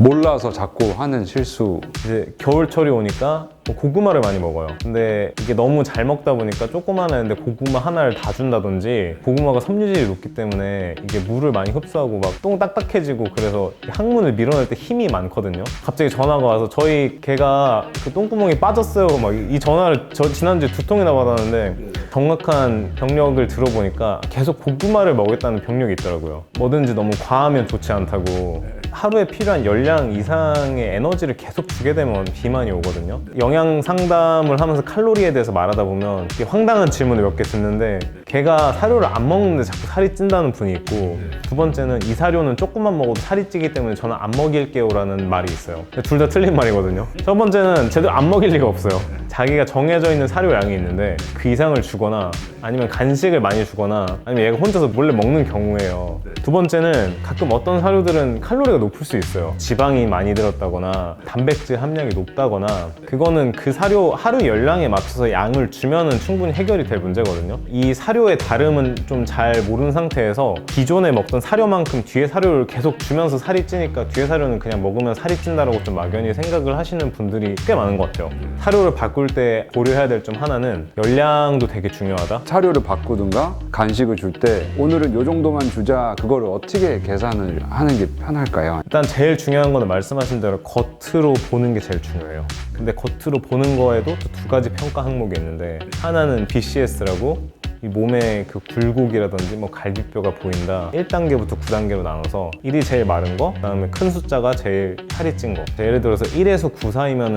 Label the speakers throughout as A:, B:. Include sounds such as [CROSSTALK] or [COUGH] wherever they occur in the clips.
A: 몰라서 자꾸 하는 실수
B: 이제 겨울철이 오니까 뭐 고구마를 많이 먹어요. 근데 이게 너무 잘 먹다 보니까 조그만 애인데 고구마 하나를 다 준다든지 고구마가 섬유질이 높기 때문에 이게 물을 많이 흡수하고 막 똥 딱딱해지고 그래서 항문을 밀어낼 때 힘이 많거든요. 갑자기 전화가 와서 저희 개가 그 똥구멍이 빠졌어요. 막 이 전화를 저 지난주에 두 통이나 받았는데 정확한 병력을 들어보니까 계속 고구마를 먹겠다는 병력이 있더라고요. 뭐든지 너무 과하면 좋지 않다고. 하루에 필요한 열량 이상의 에너지를 계속 주게 되면 비만이 오거든요. 영양 상담을 하면서 칼로리에 대해서 말하다 보면 이게 황당한 질문을 몇 개 듣는데 걔가 사료를 안 먹는데 자꾸 살이 찐다는 분이 있고 두 번째는 이 사료는 조금만 먹어도 살이 찌기 때문에 저는 안 먹일게요라는 말이 있어요. 둘 다 틀린 말이거든요. 첫 번째는 제대로 안 먹일 리가 없어요. 자기가 정해져 있는 사료량이 있는데 그 이상을 주거나 아니면 간식을 많이 주거나 아니면 얘가 혼자서 몰래 먹는 경우에요. 두 번째는 가끔 어떤 사료들은 칼로리가 높을 수 있어요. 지방이 많이 들었다거나 단백질 함량이 높다거나 그거는 그 사료 하루 열량에 맞춰서 양을 주면은 충분히 해결이 될 문제거든요. 이 사료의 다름은 좀 잘 모르는 상태에서 기존에 먹던 사료만큼 뒤에 사료를 계속 주면서 살이 찌니까 뒤에 사료는 그냥 먹으면 살이 찐다라고 좀 막연히 생각을 하시는 분들이 꽤 많은 것 같아요. 사료를 바꿀 때 고려해야 될 점 하나는 열량도 되게 중요하다.
A: 사료를 바꾸든가 간식을 줄 때 오늘은 요 정도만 주자 그거를 어떻게 계산을 하는 게 편할까요?
B: 일단 제일 중요한 거는 말씀하신 대로 겉으로 보는 게 제일 중요해요. 근데 겉으로 보는 거에도 또 두 가지 평가 항목이 있는데 하나는 BCS라고 이 몸에 그 굴곡이라든지 뭐 갈비뼈가 보인다 1단계부터 9단계로 나눠서 1이 제일 마른 거 그다음에 큰 숫자가 제일 살이 찐거 예를 들어서 1에서 9 사이면은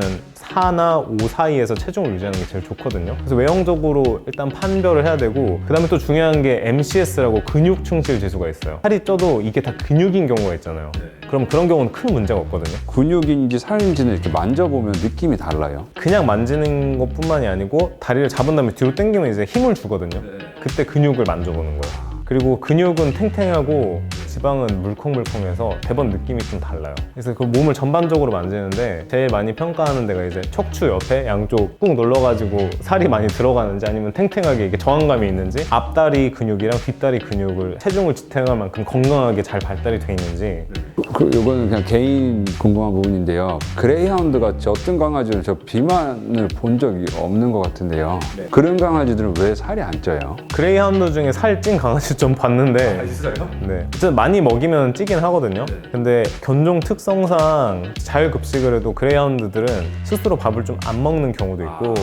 B: 4나 5 사이에서 체중을 유지하는 게 제일 좋거든요 그래서 외형적으로 일단 판별을 해야 되고 그 다음에 또 중요한 게 MCS라고 근육 충실 지수가 있어요 살이 쪄도 이게 다 근육인 경우가 있잖아요 그럼 그런 경우는 큰 문제가 없거든요
A: 근육인지 살인지는 이렇게 만져보면 느낌이 달라요.
B: 그냥 만지는 것뿐만이 아니고 다리를 잡은 다음에 뒤로 당기면 이제 힘을 주거든요. 그때 근육을 만져보는 거예요. 그리고 근육은 탱탱하고 지방은 물컹물컹해서 대번 느낌이 좀 달라요. 그래서 그 몸을 전반적으로 만지는데 제일 많이 평가하는 데가 이제 척추 옆에 양쪽 꾹 눌러가지고 살이 많이 들어가는지 아니면 탱탱하게 이게 저항감이 있는지 앞다리 근육이랑 뒷다리 근육을 체중을 지탱할 만큼 건강하게 잘 발달이 돼 있는지
A: 그 이거는 그냥 개인 궁금한 부분인데요. 그레이하운드 같이 어떤 강아지는 저 비만을 본 적이 없는 것 같은데요. 그런 강아지들은 왜 살이 안 쪄요?
B: 그레이하운드 중에 살찐 강아지 좀 봤는데
C: 있어요?
B: 네. 진짜 많이 먹이면 찌긴 하거든요. 근데 견종 특성상 자율급식을 해도 그레이하운드들은 스스로 밥을 좀 안 먹는 경우도 있고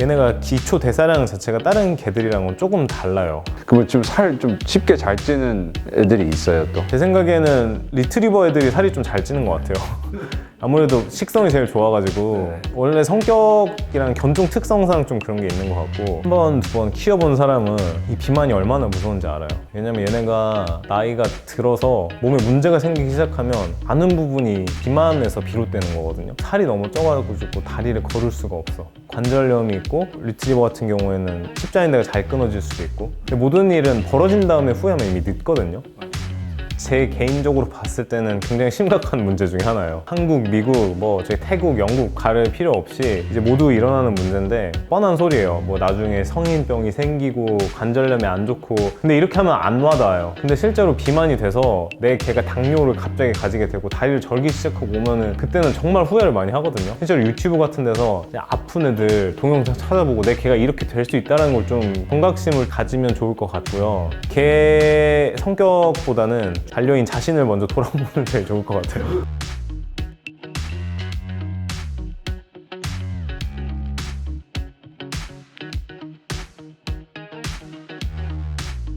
B: 얘네가 기초 대사량 자체가 다른 개들이랑은 조금 달라요.
A: 그러면 좀 살 좀 쉽게 잘 찌는 애들이 있어요 또.
B: 제 생각에는 리트리버 애들이 살이 좀 잘 찌는 것 같아요. [LAUGHS] 아무래도 식성이 제일 좋아가지고 원래 성격이랑 견종 특성상 좀 그런 게 있는 것 같고 한 번 두 번 키워본 사람은 이 비만이 얼마나 무서운지 알아요. 왜냐면 얘네가 나이가 들어서 몸에 문제가 생기기 시작하면 아는 부분이 비만에서 비롯되는 거거든요. 살이 너무 쪄가지고 다리를 걸을 수가 없어. 관절염이 있고 리트리버 같은 경우에는 십자인대가 잘 끊어질 수도 있고 모든 일은 벌어진 다음에 후회하면 이미 늦거든요. 제 개인적으로 봤을 때는 굉장히 심각한 문제 중에 하나예요. 한국, 미국, 뭐 저희 태국, 영국 가를 필요 없이 이제 모두 일어나는 문제인데 뻔한 소리예요. 뭐 나중에 성인병이 생기고 관절염이 안 좋고 근데 이렇게 하면 안 와닿아요. 근데 실제로 비만이 돼서 내 개가 당뇨를 갑자기 가지게 되고 다리를 절기 시작하고 오면은 그때는 정말 후회를 많이 하거든요. 실제로 유튜브 같은 데서 아픈 애들 동영상 찾아보고 내 개가 이렇게 될 수 있다는 걸 좀 경각심을 가지면 좋을 것 같고요. 개 성격보다는 반려인 자신을 먼저 돌아보는 게 좋을 것 같아요.